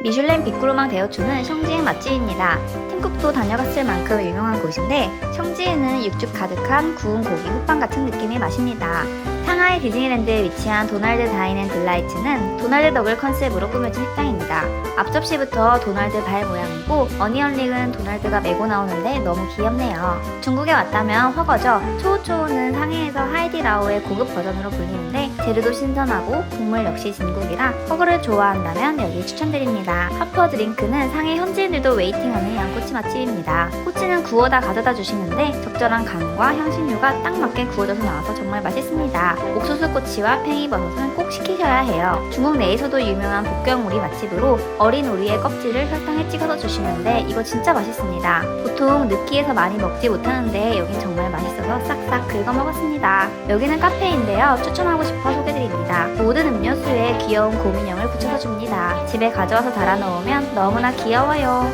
미슐랭 빅그루망 대여초는 성지행 맛집입니다. 팀쿡도 다녀갔을 만큼 유명한 곳인데 성지에는 육즙 가득한 구운 고기 호빵 같은 느낌의 맛입니다. 상하이 디즈니랜드에 위치한 도날드 다인앤 딜라이츠는 도날드 덕을 컨셉으로 꾸며진 식당입니다. 앞접시부터 도날드 발 모양이고 어니언링은 도날드가 메고 나오는데 너무 귀엽네요. 중국에 왔다면 허거죠. 초우초우는 상해에서 하이디 라오의 고급 버전으로 불리는데 재료도 신선하고 국물 역시 진국이라 허거를 좋아한다면 여기 추천드립니다. 하퍼 드링크는 상해 현지인들도 웨이팅하는 양꼬치 맛집입니다. 꼬치는 구워다 가져다 주시는데 적절한 간과 향신료가 딱 맞게 구워져서 나와서 정말 맛있습니다. 옥수수 꼬치와 팽이버섯은 꼭 시키셔야 해요. 중국 내에서도 유명한 북경오리 맛집으로 어린 오리의 껍질을 설탕에 찍어서 주시는데 이거 진짜 맛있습니다. 보통 느끼해서 많이 먹지 못하는데 여긴 정말 맛있어서 싹싹 긁어 먹었습니다. 여기는 카페인데요. 추천하고 싶어 소개드립니다. 모든 음료수에 귀여운 곰인형을 붙여서 줍니다. 집에 가져와서 달아놓으면 너무나 귀여워요.